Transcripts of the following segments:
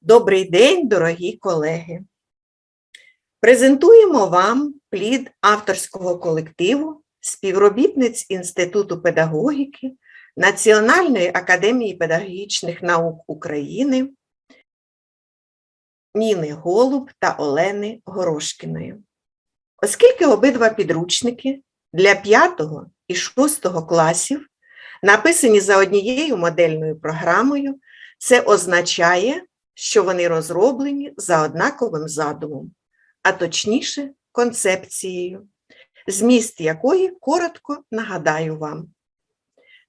Добрий день, дорогі колеги! Презентуємо вам плід авторського колективу співробітниць Інституту педагогіки Національної академії педагогічних наук України Ніни Голуб та Олени Горошкіної. Оскільки обидва підручники для 5 і 6 класів написані за однією модельною програмою, це означає, що вони розроблені за однаковим задумом, а точніше концепцією, зміст якої коротко нагадаю вам.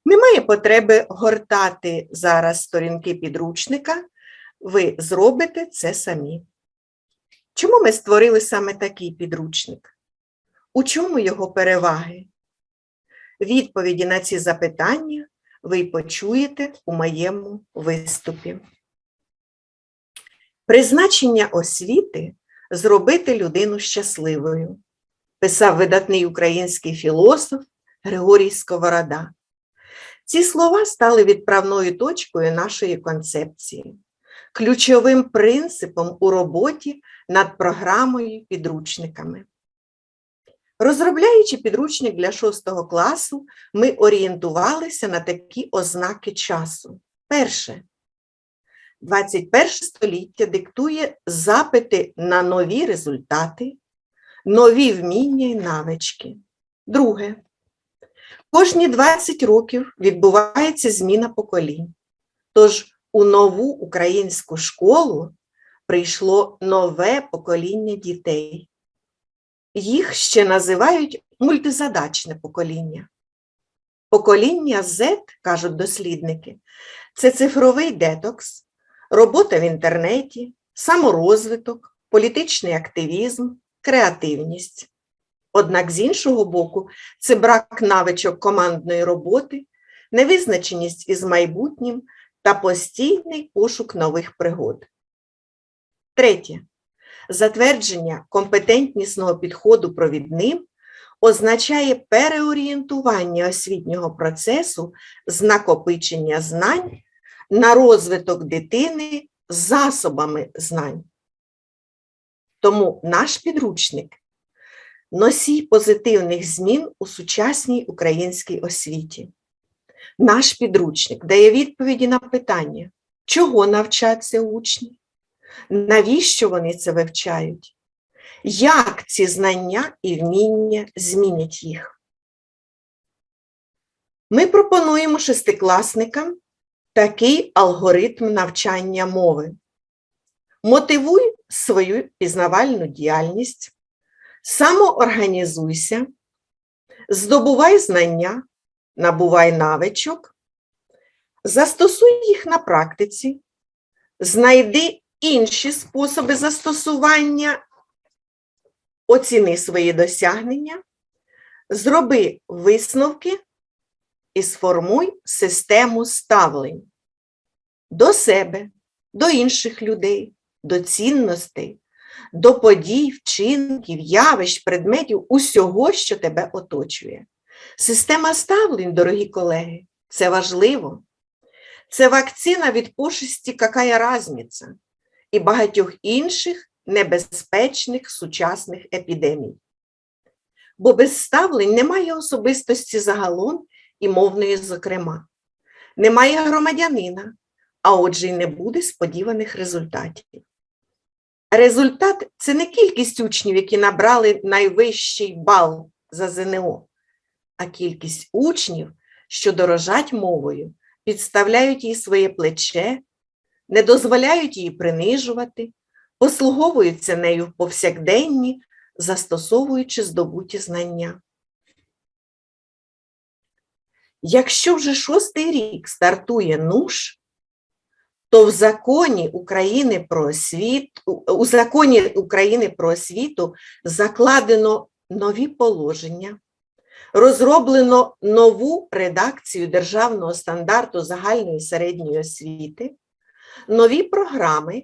Немає потреби гортати зараз сторінки підручника, ви зробите це самі. Чому ми створили саме такий підручник? У чому його переваги? Відповіді на ці запитання ви почуєте у моєму виступі. Призначення освіти зробити людину щасливою, писав видатний український філософ Григорій Сковорода. Ці слова стали відправною точкою нашої концепції, ключовим принципом у роботі над програмою підручниками. Розробляючи підручник для 6 класу, ми орієнтувалися на такі ознаки часу. Перше. 21 століття диктує запити на нові результати, нові вміння і навички. Друге. Кожні 20 років відбувається зміна поколінь. Тож у нову українську школу прийшло нове покоління дітей. Їх ще називають мультизадачне покоління. Покоління Z, кажуть дослідники, це цифровий детокс, робота в інтернеті, саморозвиток, політичний активізм, креативність. Однак, з іншого боку, це брак навичок командної роботи, невизначеність із майбутнім та постійний пошук нових пригод. Третє. Затвердження компетентнісного підходу провідним означає переорієнтування освітнього процесу з накопичення знань на розвиток дитини засобами знань. Тому наш підручник носій позитивних змін у сучасній українській освіті. Наш підручник дає відповіді на питання, чого навчаться учні, навіщо вони це вивчають, як ці знання і вміння змінять їх. Ми пропонуємо шестикласникам такий алгоритм навчання мови. Мотивуй свою пізнавальну діяльність, самоорганізуйся, здобувай знання, набувай навичок, застосуй їх на практиці, знайди інші способи застосування, оціни свої досягнення, зроби висновки і сформуй систему ставлень до себе, до інших людей, до цінностей, до подій, вчинків, явищ, предметів, усього, що тебе оточує. Система ставлень, дорогі колеги, це важливо. Це вакцина від пошисті какая разниця і багатьох інших небезпечних сучасних епідемій. Бо без ставлень немає особистості загалом і мовної, зокрема. Немає громадянина, а отже, й не буде сподіваних результатів. Результат це не кількість учнів, які набрали найвищий бал за ЗНО, а кількість учнів, що дорожать мовою, підставляють їй своє плече, не дозволяють її принижувати, послуговуються нею в повсякденні, застосовуючи здобуті знання. Якщо вже шостий рік стартує НУШ, то в законі України про освіту, у законі України про освіту закладено нові положення, розроблено нову редакцію державного стандарту загальної середньої освіти, нові програми,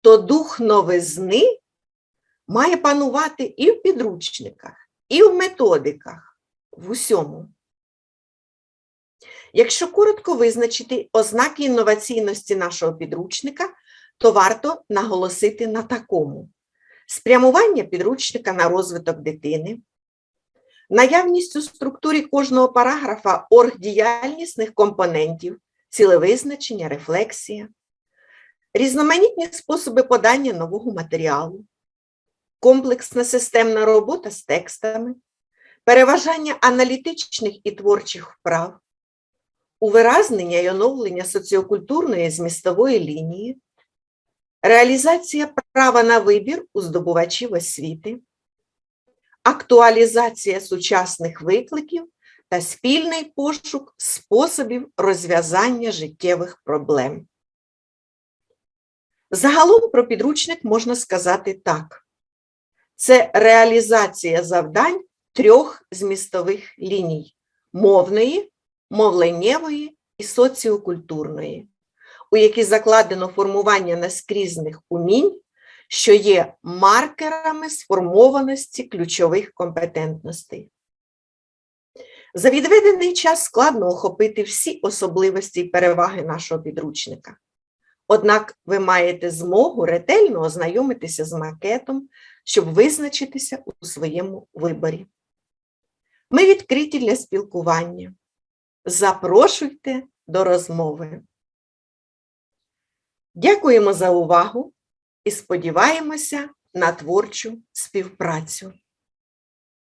то дух новизни має панувати і в підручниках, і в методиках, в усьому. Якщо коротко визначити ознаки інноваційності нашого підручника, то варто наголосити на такому: спрямування підручника на розвиток дитини, наявність у структурі кожного параграфа оргдіяльнісних компонентів, цілевизначення, рефлексія, різноманітні способи подання нового матеріалу, комплексна системна робота з текстами, переважання аналітичних і творчих вправ, увиразнення і оновлення соціокультурної змістової лінії, реалізація права на вибір у здобувачів освіти, актуалізація сучасних викликів та спільний пошук способів розв'язання життєвих проблем. Загалом про підручник можна сказати так: це реалізація завдань трьох змістових ліній мовної, мовленнєвої і соціокультурної, у які закладено формування наскрізних умінь, що є маркерами сформованості ключових компетентностей. За відведений час складно охопити всі особливості і переваги нашого підручника. Однак ви маєте змогу ретельно ознайомитися з макетом, щоб визначитися у своєму виборі. Ми відкриті для спілкування. Запрошуйте до розмови. Дякуємо за увагу і сподіваємося на творчу співпрацю.